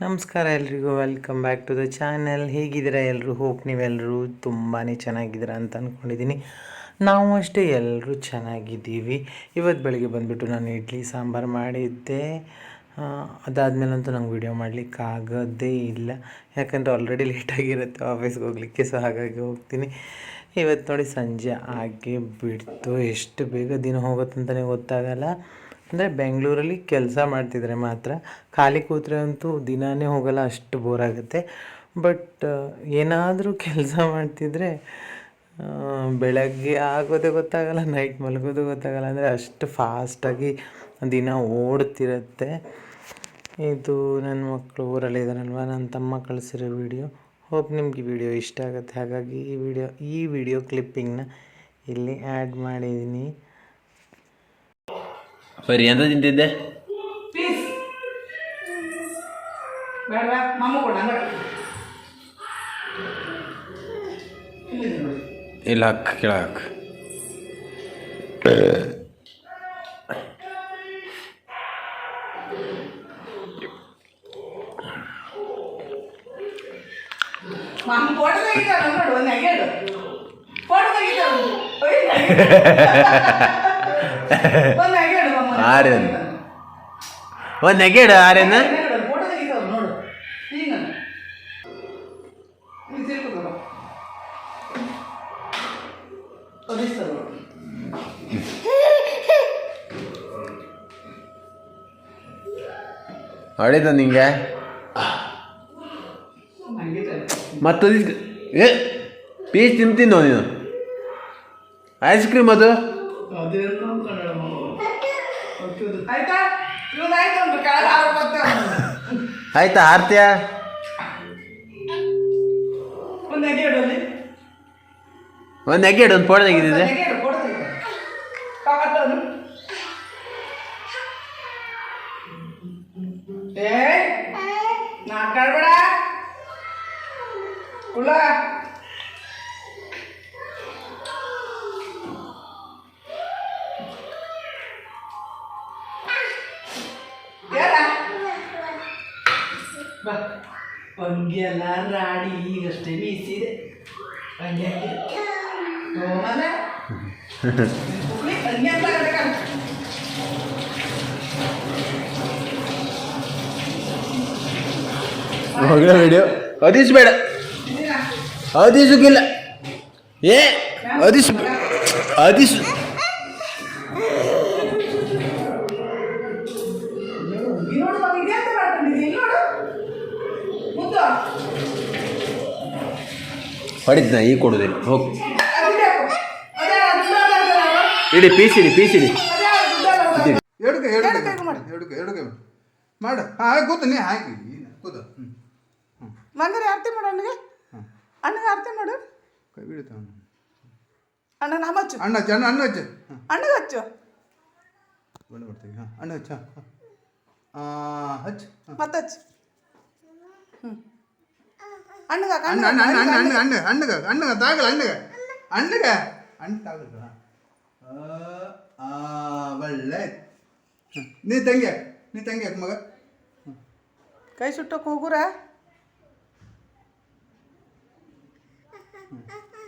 ನಮಸ್ಕಾರ ಎಲ್ರಿಗೂ welcome back to the channel ಹೇಗಿದ್ದೀರಾ ಎಲ್ಲರೂ ಹೋಪ್ ನೀವೆಲ್ಲರೂ ತುಂಬಾ ಚೆನ್ನಾಗಿದ್ದೀರಾ ಅಂತ ಅಂದ್ಕೊಂಡಿದ್ದೀನಿ ನಾವು ಅಷ್ಟೇ ಎಲ್ಲರೂ ಚೆನ್ನಾಗಿದ್ದೀವಿ. ಇವತ್ತು ಬೆಳಗ್ಗೆ ಬಂದುಬಿಟ್ಟು ನಾನು ಇಡ್ಲಿ, ಸಾಂಬಾರು ಮಾಡಿದ್ದೆ. ಅದಾದಮೇಲಂತೂ ನಂಗೆ ವಿಡಿಯೋ ಮಾಡಲಿಕ್ಕೆ ಆಗೋದೇ ಇಲ್ಲ. ಯಾಕಂದರೆ ಆಲ್ರೆಡಿ ಲೇಟಾಗಿರುತ್ತೆ ಆಫೀಸ್ಗೆ ಹೋಗಲಿಕ್ಕೆ ಸೊ ಹಾಗಾಗಿ ಹೋಗ್ತೀನಿ. ಇವತ್ತು ನೋಡಿ ಸಂಜೆ ಆಗಿ ಬಿಡ್ತು. ಎಷ್ಟು ಬೇಗ ದಿನ ಹೋಗುತ್ತಂತಲೇ ಗೊತ್ತಾಗಲ್ಲ. ಅಂದರೆ ಬೆಂಗಳೂರಲ್ಲಿ ಕೆಲಸ ಮಾಡ್ತಿದ್ರೆ ಮಾತ್ರ. ಖಾಲಿ ಕೂತ್ರೆ ಅಂತೂ ದಿನಾನೇ ಹೋಗಲ್ಲ, ಅಷ್ಟು ಬೋರ್ ಆಗುತ್ತೆ. ಬಟ್ ಏನಾದರೂ ಕೆಲಸ ಮಾಡ್ತಿದ್ರೆ ಬೆಳಗ್ಗೆ ಆಗೋದೇ ಗೊತ್ತಾಗಲ್ಲ ನೈಟ್ ಮಲಗೋದು ಗೊತ್ತಾಗಲ್ಲ. ಅಂದರೆ ಅಷ್ಟು ಫಾಸ್ಟಾಗಿ ದಿನ ಓಡ್ತಿರುತ್ತೆ. ಇದು ನನ್ನ ಮಕ್ಕಳು ಊರಲ್ಲಿ ಇದ್ದಾರಲ್ವ ನನ್ನ ತಮ್ಮ ಕಳಿಸಿರೋ ವಿಡಿಯೋ ಹೋಪ್ ನಿಮ್ಗೆ ವಿಡಿಯೋ ಇಷ್ಟ ಆಗುತ್ತೆ. ಹಾಗಾಗಿ ಈ ವಿಡಿಯೋ ಈ ವಿಡಿಯೋ ಕ್ಲಿಪ್ಪಿಂಗ್ನ ಇಲ್ಲಿ ಆ್ಯಡ್ ಮಾಡಿದ್ದೀನಿ. ಬರೀ ಎಂತ ತಿಂತಿದ್ದೆ ಪ್ಲೀಸ್ ಬೇಡವಾ ಮಾಮ ಕೊಡ ಇಲ್ಲ ಹಾಕ್ ಕೆಳಗೆ ಹಾಕ್ ಆರ್ಯನ್. ಒಂದು ನೆಗೆಡ ಆರ್ಯನ್? ಹೊಡೆದ ನಿಂಗೆ. ಮತ್ತು ಏ ಪೀಸ್ ತಿಂತೀನಿ ನೀನು? ಐಸ್ ಕ್ರೀಮ್ ಅದು ಆಯ್ತಾ ಇವತ್ತು ಆಯ್ತು ಆರ್ತಿಯ? ಒಂದು ಹೆಗ್ಗೆ ಇಡು ಒಂದು ನೆಗೆಡು ಅಂಗಿಯಲ್ಲ ರಾಡಿ ಈಗಷ್ಟೇ ಮೀಸಿದೆ ಅಂಗಿ ಹಾಕಿದೆ ಹೋಮನ ಅಂಗಿ ಅಂತ ಕಟ್ಕೊಂಡು ಮಗಳ ವಿಡಿಯೋ ಅದಿಸ್ ಬೇಡ ಅದಿಸುಗಿಲ್ಲ ಏ ಅದಿಸ್ ಅದಿಸು ಹೊಡಿದ್ನ ಈಗ ಕೊಡೋದಿಲ್ಲ. ಹೋಗಿ. ಇಡಿ ಪೀಸಿಡಿ ಇಡಿ ಪೀಸ್ ಇಡಿ ಅದೇ ದುಡ್ಡು ಅಲ್ಲ ಅಂತ. ಎರಡು ಕೈ ಎರಡು ಕೈ ಮಾಡು. ಎರಡು ಕೈ ಎರಡು ಕೈ ಮಾಡು ನೀ ಹಾಕಿ ಆರತಿ ಮಾಡು ಅಣ್ಣಗೆ. ಅಣ್ಣಗೆ ಆರತಿ ಮಾಡು. ಕೈ ಬೀಳ್ತಾವ ಅಣ್ಣ ಹಚ್ಚು. ಅಣ್ಣ ಹಚ್ಚು ಅಣ್ಣ ಅಣ್ಣ ಹಚ್ಚು. ಅಣ್ಣಗೆ ಹಚ್ಚು. ಬಣ್ಣ ಬರ್ತೀವಿ ಹಾಂ ಅಣ್ಣ ಹಚ್ಚು ಹಾಂ. ಹಚ್ಚು ಹಾಂ. ಮತ್ತೆ ಹಚ್ಚು. ಹ್ಞೂ ಅಣ್ಣಗ ಅಣ್ಣ ಅಣ್ಣ ಅಣ್ಣ ಅಣ್ಣ ಅಣ್ಣ ಅಣ್ಣ ಅಣ್ಣಗ ಅಣ್ಣಗ ತಾಗಲ್ಲ ಅಣ್ಣಗ ಅಣ್ಣಗ ಅಣ್ಣ ತಾಗಲ್ಲ ಹಾಂ ಒಳ್ಳೆ ಹ್ಮ್. ನೀ ತಂಗಿ ಹಾಕು ನೀ ತಂಗಿ ಹಾಕು ಮಗ ಕೈ ಸುಟ್ಟಕ್ಕೆ ಹೋಗುರ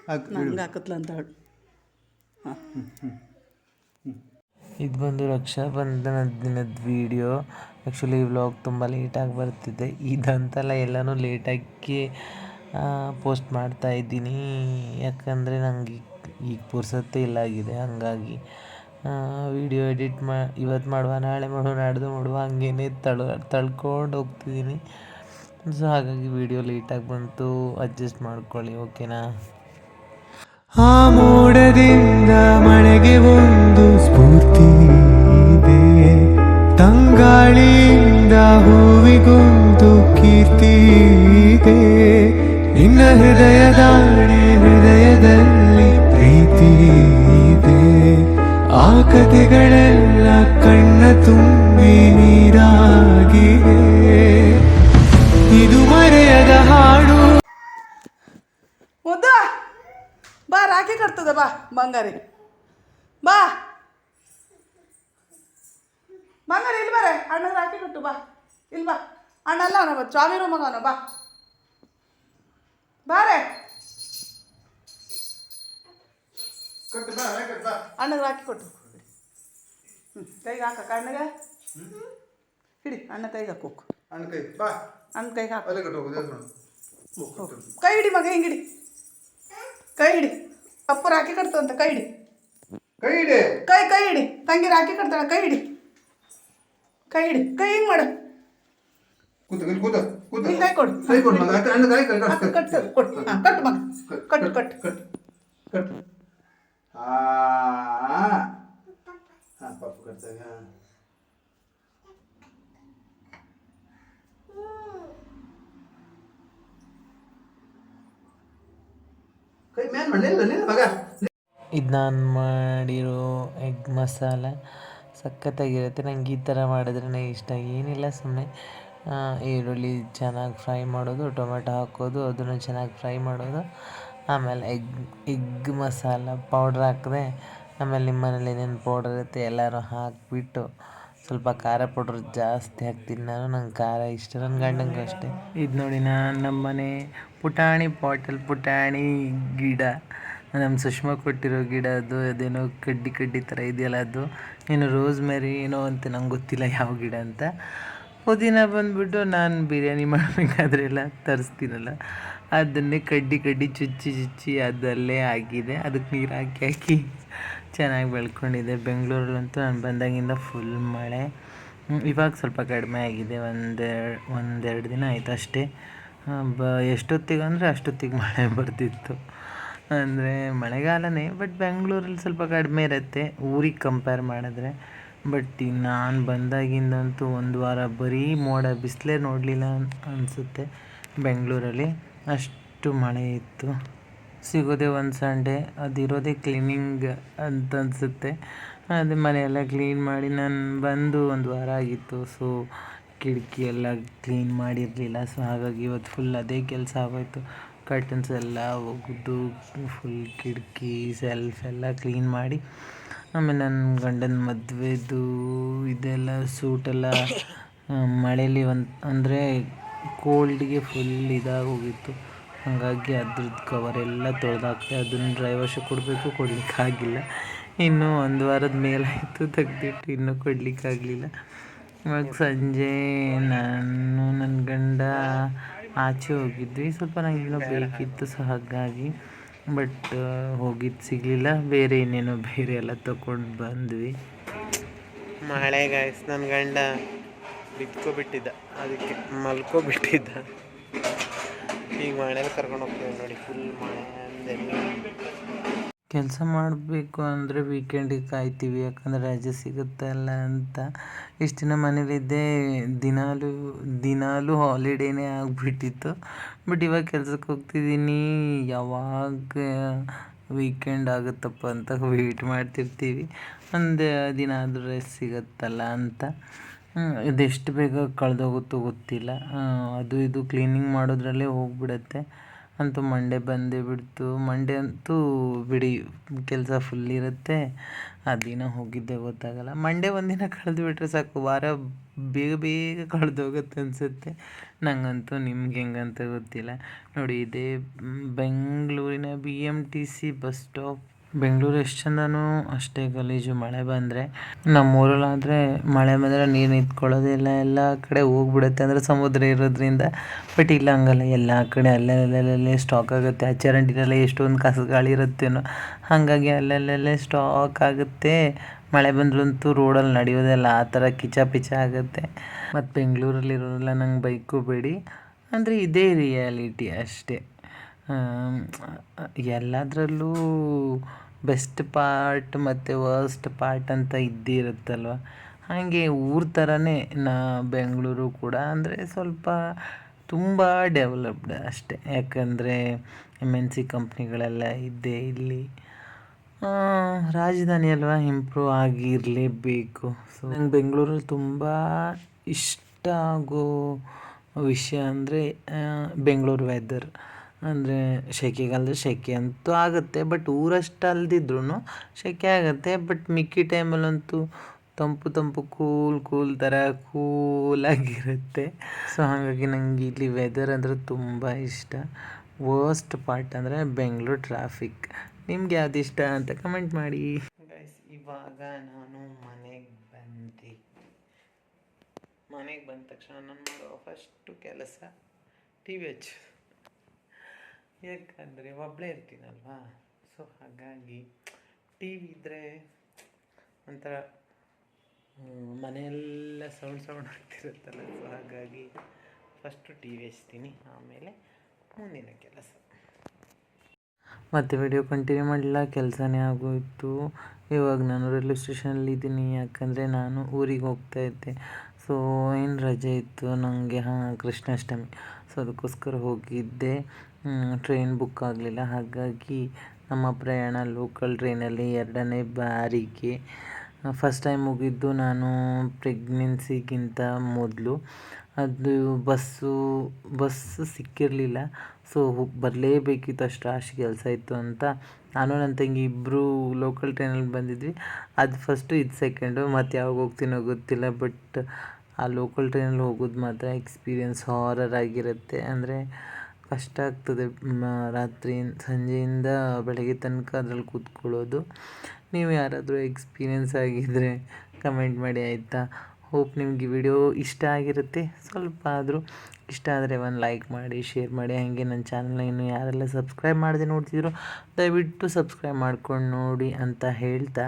ಹಾಕು ನಂಗೆ ಹಾಕತ್ಲ ಅಂತ ಹೇಳು ಇದು ಬಂದು ರಕ್ಷಾಬಂಧನ ದಿನದ ವಿಡಿಯೋ ಆ್ಯಕ್ಚುಲಿ ಈ ವ್ಲಾಗ್ ತುಂಬ ಲೇಟಾಗಿ ಬರ್ತಿದೆ. ಇದಂತೆಲ್ಲ ಎಲ್ಲನೂ ಲೇಟಾಗಿ ಪೋಸ್ಟ್ ಮಾಡ್ತಾ ಇದ್ದೀನಿ. ಯಾಕಂದರೆ ನನಗೆ ಈಗ ಪುರ್ಸತ್ತೇ ಇಲ್ಲ ಆಗಿದೆ. ಹಾಗಾಗಿ ವಿಡಿಯೋ ಎಡಿಟ್ ಮಾ ಇವತ್ತು ಮಾಡುವ, ನಾಳೆ ಮಾಡುವ, ನಾಡ್ದು ಮಾಡುವ, ಹಂಗೇನೆ ತಳ, ತಳ್ಕೊಂಡು ಹೋಗ್ತಿದ್ದೀನಿ ಸೊ ಹಾಗಾಗಿ ವಿಡಿಯೋ ಲೇಟಾಗಿ ಬಂತು. ಅಡ್ಜಸ್ಟ್ ಮಾಡ್ಕೊಳ್ಳಿ ಓಕೆನಾ ಆ ಮೋಡದಿಂದ ಮಳೆಗೆ ಒಂದು ಹೂವಿಗೊಂದು ಕೀರ್ತಿ ಇದೆ. ನಿನ್ನ ಹೃದಯದಾಣೆ ಹೃದಯದಲ್ಲಿ ಪ್ರೀತಿ ಇದೆ. ಆ ಕಥೆಗಳೆಲ್ಲ ಕಣ್ಣ ತುಂಬಿ ನೀರಾಗಿದೆ. ಇದು ಮರೆಯದ ಹಾಡು. ಮುದ್ದ ಬಾ, ರಾಖಿ ಕಟ್ತದ, ಬಾ, ಬಂಗಾರಿ. ಬಾ. ಬಂಗಾರಿ, ಇಲ್ಲಿ ಬರ. ಅಣ್ಣ ರಾಖಿ ಕಟ್ಟು, ಬಾ. ಇಲ್ಲಿ ಅಣ್ಣಲ್ಲ ಅವನ ಚಾವಿ ರೂಮಾಗ ಅವನ ಬಾ. ಬಾರೆ. ಅಣ್ಣಗೆ ಹಾಕಿ ಕೊಟ್ಟು. ಹ್ಞೂ ಕೈಗೆ ಹಾಕ. ಅಣ್ಣಗೆ ಹಿಡಿ ಅಣ್ಣ ಕೈಗೆ ಹಾಕು ಅಣ್ಣ ಕೈ ಬಾ. ಅಣ್ಣ ಕೈಗೆ ಹಾಕು. ಕೈ ಹಿಡಿ ಮಗ ಹಿಂಗೆ ಹಿಡಿ ಕೈ ಹಿಡಿ. ಅಪ್ಪ ರಾಕಿ ಕಟ್ತು ಅಂತ ಕೈ ಹಿಡಿ. ಕೈ ಹಿಡಿ. ಕೈ ಕೈ ಹಿಡಿ. ತಂಗಿ ರಾಕಿ ಕಟ್ತಾಳ ಕೈ ಹಿಡಿ. ಕೈ ಹಿಡಿ. ಕೈ ಹಿಂಗೆ ಮಾಡು. ಕೂತು ಇಲ್ಲಿ ಕೂತು ಕೂತು. ಕೈ ಕೊಡು. ಕೈ ಕೊಡು ಮಗ ಅಣ್ಣ ಕೈ ಕೈ ಹಾಕು, ಕಟ್ಟು ಕಟ್ಟು ಸರ್, ಕೊಡು. ಹಾಂ ಕಟ್ಟು ಮಗ ಕಟ್ಟು ಕಟ್ಟು ಕಟ್ಟು ಕಟ್ಟು ಹಾಂ ಹಾಂ ಪಪ್ಪು ಕಟ್ತಾಗ ಕೈ ಮೇಲೆ ಮಾಡಿ ನಿಲ್ಲ ನಿಲ್ಲ ಮಗ. ಇದು ನಾನು ಮಾಡಿರೋ ಎಗ್ ಮಸಾಲ ಸಖತ್ತಾಗಿರುತ್ತೆ. ನಂಗೆ ಈ ಥರ ಮಾಡಿದ್ರೆ ಇಷ್ಟ ಏನಿಲ್ಲ ಸುಮ್ಮನೆ ಈರುಳ್ಳಿ ಚೆನ್ನಾಗಿ ಫ್ರೈ ಮಾಡೋದು, ಟೊಮೆಟೊ ಹಾಕೋದು, ಅದನ್ನು ಚೆನ್ನಾಗಿ ಫ್ರೈ ಮಾಡೋದು. ಆಮೇಲೆ ಎಗ್ ಎಗ್ ಮಸಾಲ ಪೌಡ್ರ್ ಹಾಕಿದೆ, ಆಮೇಲೆ ನಿಮ್ಮ ಮನೇಲಿ ಏನೇನು ಪೌಡ್ರ್ ಇರುತ್ತೆ ಎಲ್ಲರೂ ಹಾಕಿಬಿಟ್ಟು ಸ್ವಲ್ಪ ಖಾರ ಪೌಡ್ರ್ ಜಾಸ್ತಿ ಹಾಕ್ತೀನಿ ನಾನು, ನಂಗೆ ಖಾರ ಇಷ್ಟ ನನ್ನ ಗಂಡಂಗೆ ಅಷ್ಟೇ. ಇದು ನೋಡಿ ನಾನು ನಮ್ಮನೆ ಪುಟಾಣಿ, ಪಾಟಲ್ ಪುಟಾಣಿ ಗಿಡ. ನಮ್ಮ ಸುಷ್ಮಾ ಕೊಟ್ಟಿರೋ ಗಿಡ ಅದು, ಅದೇನೋ ಕಡ್ಡಿ ಕಡ್ಡಿ ಥರ ಇದೆಯಲ್ಲ ಅದು. ಏನು ರೋಸ್ ಮೇರಿ ಏನೋ ಅಂತ, ನಂಗೆ ಗೊತ್ತಿಲ್ಲ ಯಾವ ಗಿಡ ಅಂತ. ಪುದೀನ ಬಂದುಬಿಟ್ಟು ನಾನು ಬಿರಿಯಾನಿ ಮಾಡಬೇಕಾದ್ರೆಲ್ಲ ತರಿಸ್ತೀನಲ್ಲ, ಅದನ್ನೇ ಕಡ್ಡಿ ಕಡ್ಡಿ ಚುಚ್ಚಿ ಚುಚ್ಚಿ ಅದಲ್ಲೇ ಆಗಿದೆ. ಅದಕ್ಕೆ ನೀರು ಹಾಕಿ ಹಾಕಿ ಚೆನ್ನಾಗಿ ಬೆಳ್ಕೊಂಡಿದೆ. ಬೆಂಗಳೂರಲ್ಲಂತೂ ನಾನು ಬಂದಾಗಿಂದ ಫುಲ್ ಮಳೆ. ಇವಾಗ ಸ್ವಲ್ಪ ಕಡಿಮೆ ಆಗಿದೆ. ಒಂದೆರಡು ಒಂದೆರಡು ದಿನ ಆಯಿತು ಅಷ್ಟೇ. ಬ, ಎಷ್ಟೊತ್ತಿಗೆ ಅಂದರೆ ಅಷ್ಟೊತ್ತಿಗೆ ಮಳೆ ಬರ್ತಿತ್ತು. ಅಂದರೆ ಮಳೆಗಾಲನೇ ಬಟ್ ಬೆಂಗಳೂರಲ್ಲಿ ಸ್ವಲ್ಪ ಕಡಿಮೆ ಇರುತ್ತೆ. ಊರಿಗೆ ಕಂಪೇರ್ ಮಾಡಿದ್ರೆ ಬಟ್ ನಾನು ಬಂದಾಗಿಂದಂತೂ ಒಂದು ವಾರ ಬರೀ ಮೋಡ ಬಿಸಿಲೇ ನೋಡಲಿಲ್ಲ ಅನಿಸುತ್ತೆ ಬೆಂಗಳೂರಲ್ಲಿ. ಅಷ್ಟು ಮಳೆ ಇತ್ತು. ಸಿಗೋದೇ ಒಂದು ಸಂಡೇ ಅದಿರೋದೇ ಕ್ಲೀನಿಂಗ್ ಅಂತ ಅನಿಸುತ್ತೆ. ಅದು ಮನೆಯೆಲ್ಲ ಕ್ಲೀನ್ ಮಾಡಿ ನಾನು ಬಂದು ಒಂದು ವಾರ ಆಗಿತ್ತು. ಸೊ, ಕಿಟಕಿ ಎಲ್ಲ ಕ್ಲೀನ್ ಮಾಡಿರಲಿಲ್ಲ. ಸೊ, ಹಾಗಾಗಿ ಇವತ್ತು ಫುಲ್ ಅದೇ ಕೆಲಸ ಆಗೋಯ್ತು. ಕರ್ಟನ್ಸ್ ಎಲ್ಲ ಒಗೆದು ಫುಲ್ ಕಿಟಕಿ ಸೆಲ್ಫ್ ಎಲ್ಲ ಕ್ಲೀನ್ ಮಾಡಿ ಆಮೇಲೆ ನನ್ನ ಗಂಡನ ಮದುವೆದು, ಇದೆಲ್ಲ ಸೂಟೆಲ್ಲ ಮಳೇಲಿ ಒಂದು, ಅಂದರೆ ಕೋಲ್ಡ್ಗೆ ಫುಲ್ ಇದಾಗಿ ಹೋಗಿತ್ತು. ಹಾಗಾಗಿ ಅದ್ರದ್ದು ಕವರೆಲ್ಲ ತೊಳೆದಾಕ್ತೆ. ಅದನ್ನು ಡ್ರೈ ವಾಶ್ ಕೊಡಬೇಕು ಕೊಡಲಿಕ್ಕಾಗಿಲ್ಲ ಇನ್ನೂ ಒಂದು ವಾರದ ಮೇಲಾಯಿತು ತೆಗೆದಿಟ್ಟು ಇನ್ನೂ ಕೊಡಲಿಕ್ಕಾಗಲಿಲ್ಲ ಇವಾಗ ಸಂಜೆ, ನಾನು ನನ್ನ ಗಂಡ ಆಚೆ ಹೋಗಿದ್ವಿ. ಸ್ವಲ್ಪ ನಂಗೆ ಇನ್ನೂ ಬೇಕಿತ್ತು, ಸೊ ಹಾಗಾಗಿ ಬಟ್ ಹೋಗಿದ್ದು ಸಿಗಲಿಲ್ಲ. ಬೇರೆ ಇನ್ನೇನೋ ಬೇರೆ ಎಲ್ಲ ತಗೊಂಡು ಬಂದ್ವಿ. ಮಳೆ ಗಾಯ್ಸ್ ನನ್ನ ಗಂಡ ಬಿತ್ಕೊಬಿಟ್ಟಿದ್ದ. ಅದಕ್ಕೆ ಮಲ್ಕೋಬಿಟ್ಟಿದ್ದ. ಈಗ ಮನೇಲಿ ಕರ್ಕೊಂಡು ಹೋಗ್ತೀವಿ ನೋಡಿ ಫುಲ್ ಮಳೆ ಅಂದೆಲ್ಲ ಕೆಲಸ ಮಾಡಬೇಕು ಅಂದರೆ ವೀಕೆಂಡಿಗೆ ಕಾಯ್ತೀವಿ, ಯಾಕಂದರೆ ರಜೆ ಸಿಗುತ್ತಲ್ಲ ಅಂತ. ಇಷ್ಟು ದಿನ ಮನೇಲಿದ್ದೆ ದಿನಾಲೂ ದಿನಾಲೂ ಹಾಲಿಡೇನೇ ಆಗಿಬಿಟ್ಟಿತ್ತು. ಬಟ್ ಇವಾಗ ಕೆಲ್ಸಕ್ಕೆ ಹೋಗ್ತಿದ್ದೀನಿ, ಯಾವಾಗ ವೀಕೆಂಡ್ ಆಗುತ್ತಪ್ಪ ಅಂತ ವೆಯ್ಟ್ ಮಾಡ್ತಿರ್ತೀವಿ. ಒಂದು ದಿನ ಆದರೂ ರೆಸ್ಟ್ ಸಿಗುತ್ತಲ್ಲ ಅಂತ. ಇದೆಷ್ಟು ಬೇಗ ಕಳೆದೋಗುತ್ತೋ ಗೊತ್ತಿಲ್ಲ. ಅದು ಇದು ಕ್ಲೀನಿಂಗ್ ಮಾಡೋದ್ರಲ್ಲೇ ಹೋಗ್ಬಿಡತ್ತೆ. ಅಂತೂ ಮಂಡೇ ಬಂದೇ ಬಿಡ್ತು. ಮಂಡೇ ಅಂತೂ ಬಿಡಿ, ಕೆಲಸ ಫುಲ್ ಇರುತ್ತೆ. ಆ ದಿನ ಹೋಗಿದ್ದೆ, ಗೊತ್ತಾಗಲ್ಲ. ಮಂಡೇ ಒಂದಿನ ಕಳೆದು ಬಿಟ್ಟರೆ ಸಾಕು. ವಾರ ಬೇಗ ಬೇಗ ಕಳೆದೋಗುತ್ತೆ ಅನಿಸುತ್ತೆ. ನನಗಂತೂ ನಿಮ್ಗೆ ಹೆಂಗಂತ ಗೊತ್ತಿಲ್ಲ. ನೋಡಿ, ಇದೇ ಬೆಂಗಳೂರಿನ B M T C bus stop Bengaluru ಎಷ್ಟು ಚಂದನೂ ಅಷ್ಟೇ ಗಲೀಜು ಮಳೆ ಬಂದರೆ. ನಮ್ಮೂರಲ್ಲಾದರೆ ಮಳೆ ಬಂದರೆ ನೀರು ನಿಂತ್ಕೊಳ್ಳೋದಿಲ್ಲ ಎಲ್ಲ ಕಡೆ ಹೋಗ್ಬಿಡುತ್ತೆ ಅಂದರೆ ಸಮುದ್ರ ಇರೋದ್ರಿಂದ. ಬಟ್ ಇಲ್ಲ ಹಂಗಲ್ಲ, ಎಲ್ಲ ಕಡೆ ಅಲ್ಲಲ್ಲಲ್ಲೇ ಸ್ಟಾಕ್ ಆಗುತ್ತೆ. ಆ ಎಷ್ಟೊಂದು ಕಸ ಗಾಳಿ ಇರುತ್ತೇನೋ ಹಾಗಾಗಿ ಅಲ್ಲಲ್ಲಲ್ಲೇ ಸ್ಟಾಕ್ ಆಗುತ್ತೆ. ಮಳೆ ಬಂದ್ರಂತೂ ರೋಡಲ್ಲಿ ನಡೆಯೋದೆಲ್ಲ, ಆ ಥರ ಕಿಚ ಪಿಚ ಆಗುತ್ತೆ. ಮತ್ತು ಬೆಂಗಳೂರಲ್ಲಿರೋರೆಲ್ಲ ನಂಗೆ ಬೈಕು ಬೇಡಿ. ಅಂದರೆ ಇದೇ ರಿಯಾಲಿಟಿ ಅಷ್ಟೇ. ಎಲ್ಲದರಲ್ಲೂ ಬೆಸ್ಟ್ ಪಾರ್ಟ್ ಮತ್ತು ವರ್ಸ್ಟ್ ಪಾರ್ಟ್ ಅಂತ ಇದ್ದೇ ಹಾಗೆ ಊರ ಥರನೇ ನಾ ಬೆಂಗಳೂರು ಕೂಡ ಅಂದರೆ ಸ್ವಲ್ಪ ತುಂಬ ಡೆವಲಪ್ಡ್ ಅಷ್ಟೇ. ಯಾಕಂದರೆ ಎಂ ಎನ್ ಸಿ ಕಂಪ್ನಿಗಳೆಲ್ಲ ಇದ್ದೇ ಇಲ್ಲಿ ರಾಜಧಾನಿ ಅಲ್ವಾ ಇಂಪ್ರೂವ್ ಆಗಿರಲೇಬೇಕು. ಸೊ ನಂಗೆ ಬೆಂಗಳೂರಲ್ಲಿ ತುಂಬ ಇಷ್ಟ ಆಗೋ ವಿಷಯ ಅಂದರೆ ಬೆಂಗಳೂರು ವೆದರ್ ಅಂದರೆ ಸೆಕೆಗಾಲದ ಸೆಕೆ ಅಂತೂ ಆಗುತ್ತೆ ಬಟ್ ಊರಷ್ಟು ಅಲ್ದಿದ್ರೂ ಸೆಕೆ ಆಗುತ್ತೆ ಬಟ್ ಮಿಕ್ಕಿ ಟೈಮಲ್ಲಂತೂ ತಂಪು ತಂಪು ಕೂಲ್ ಕೂಲ್ ಥರ ಕೂಲಾಗಿರುತ್ತೆ ಸೊ ಹಾಗಾಗಿ ನನಗೆ ಇಲ್ಲಿ ವೆದರ್ ಅಂದರೆ ತುಂಬ ಇಷ್ಟ. ವರ್ಸ್ಟ್ ಪಾರ್ಟ್ ಅಂದರೆ ಬೆಂಗಳೂರು ಟ್ರಾಫಿಕ್ ನಿಮ್ಗೆ ಯಾವ್ದು ಇಷ್ಟ ಅಂತ ಕಮೆಂಟ್ ಮಾಡಿ. ಇವಾಗ ನಾನು ಮನೆಗೆ ಬಂದೆ. ಮನೆಗೆ ಬಂದ ತಕ್ಷಣ ನಾನು ಫಸ್ಟು ಕೆಲಸ ಟಿ ವಿ ಹಚ್ಚು. ಯಾಕಂದರೆ ಒಬ್ಬಳೇ ಇರ್ತೀನಲ್ವಾ? ಸೊ ಹಾಗಾಗಿ ಟಿ ವಿ ಇದ್ದರೆ ಒಂಥರ ಮನೆಯೆಲ್ಲ ಸೌಂಡ್ ಸೌಂಡ್ ಆಗ್ತಿರುತ್ತಲ್ಲ. ಸೊ ಹಾಗಾಗಿ ಫಸ್ಟು ಟಿ ವಿ ಹಚ್ತೀನಿ, ಆಮೇಲೆ ಮುಂದಿನ ಕೆಲಸ. ಮತ್ತೆ ವಿಡಿಯೋ ಕಂಟಿನ್ಯೂ ಮಾಡಲಿಲ್ಲ, ಕೆಲಸನೇ ಆಗೋಯಿತು. ಇವಾಗ ನಾನು ರೈಲ್ವೆ ಸ್ಟೇಷನಲ್ಲಿ ಇದ್ದೀನಿ, ಯಾಕಂದರೆ ನಾನು ಊರಿಗೆ ಹೋಗ್ತಾ ಇದ್ದೆ. ಸೊ ಏನು ರಜೆ ಇತ್ತು? ನನಗೆ ಹಾಂ, ಕೃಷ್ಣಾಷ್ಟಮಿ. ಸೊ ಅದಕ್ಕೋಸ್ಕರ ಹೋಗಿದ್ದೆ. ಟ್ರೈನ್ ಬುಕ್ ಆಗಲಿಲ್ಲ. ಹಾಗಾಗಿ ನಮ್ಮ ಪ್ರಯಾಣ ಲೋಕಲ್ ಟ್ರೈನಲ್ಲಿ ಎರಡನೇ ಬಾರಿಗೆ ಫಸ್ಟ್ ಟೈಮ್ ಹೋಗಿದ್ದು ನಾನು ಪ್ರೆಗ್ನೆನ್ಸಿಗಿಂತ ಮೊದಲು. ಅದು ಬಸ್ಸು ಬಸ್ಸು ಸಿಕ್ಕಿರಲಿಲ್ಲ. ಸೊ ಬರಲೇಬೇಕಿತ್ತು ಅಷ್ಟು ಅಷ್ಟು ಕೆಲಸ ಇತ್ತು ಅಂತ ನಾನು, ನನ್ನ ತಂಗಿ ಇಬ್ಬರು ಲೋಕಲ್ ಟ್ರೈನಲ್ಲಿ ಬಂದಿದ್ವಿ. ಅದು ಫಸ್ಟು ಇದು ಸೆಕೆಂಡು ಮತ್ತು ಯಾವಾಗ ಹೋಗ್ತೀನೋ ಗೊತ್ತಿಲ್ಲ ಬಟ್ ಆ ಲೋಕಲ್ ಟ್ರೈನಲ್ಲಿ ಹೋಗೋದು ಮಾತ್ರ ಎಕ್ಸ್ಪೀರಿಯನ್ಸ್ ಹಾರರ್ ಆಗಿರುತ್ತೆ. ಅಂದರೆ ಕಷ್ಟ ಆಗ್ತದೆ. ರಾತ್ರಿ, ಸಂಜೆಯಿಂದ ಬೆಳಗ್ಗೆ ತನಕ ಅದ್ರಲ್ಲಿ ಕೂತ್ಕೊಳ್ಳೋದು. ನೀವು ಯಾರಾದರೂ ಎಕ್ಸ್ಪೀರಿಯನ್ಸ್ ಆಗಿದ್ದರೆ ಕಮೆಂಟ್ ಮಾಡಿ, ಆಯಿತಾ? ಹೋಪ್ ನಿಮಗೆ ವಿಡಿಯೋ ಇಷ್ಟ ಆಗಿರುತ್ತೆ. ಸ್ವಲ್ಪ ಆದರೂ ಇಷ್ಟ ಆದರೆ ಒಂದು ಲೈಕ್ ಮಾಡಿ, ಶೇರ್ ಮಾಡಿ. ಹಾಗೆ ನನ್ನ ಚಾನಲ್ನ ಇನ್ನು ಯಾರೆಲ್ಲ ಸಬ್ಸ್ಕ್ರೈಬ್ ಮಾಡದೆ ನೋಡ್ತಿದ್ರು, ದಯವಿಟ್ಟು ಸಬ್ಸ್ಕ್ರೈಬ್ ಮಾಡ್ಕೊಂಡು ನೋಡಿ ಅಂತ ಹೇಳ್ತಾ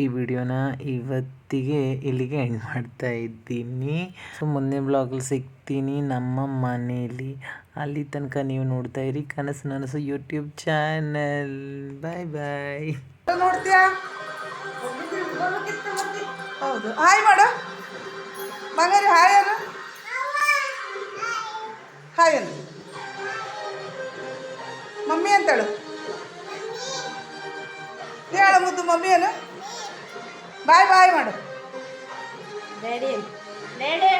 ಈ ವಿಡಿಯೋನ ಇವತ್ತಿಗೆ ಇಲ್ಲಿಗೆ ಎಂಡ್ ಮಾಡ್ತಾ ಇದ್ದೀನಿ. ಸೊ, ಮುಂದಿನ ಬ್ಲಾಗಲ್ಲಿ ಸಿಗ್ತೀನಿ ನಮ್ಮ ಮನೇಲಿ. ಅಲ್ಲಿ ತನಕ ನೀವು ನೋಡ್ತಾ ಇರಿ ಕನಸು ನನಸು ಯೂಟ್ಯೂಬ್ ಚಾನಲ್ ಬಾಯ್ ಬಾಯ್ ನೋಡ್ತೀಯಾ? ಹೌದು. ಹಾಯ್ ಮಾಡು. ಮಗನ hi Anu hi Anu mummy ಅಂತೇಳು. ಹೇಳ ಮುದ್ದು ಮಮ್ಮಿ ಅನು ಬಾಯ್ ಬಾಯ್ ಮಾಡು. Daddy daddy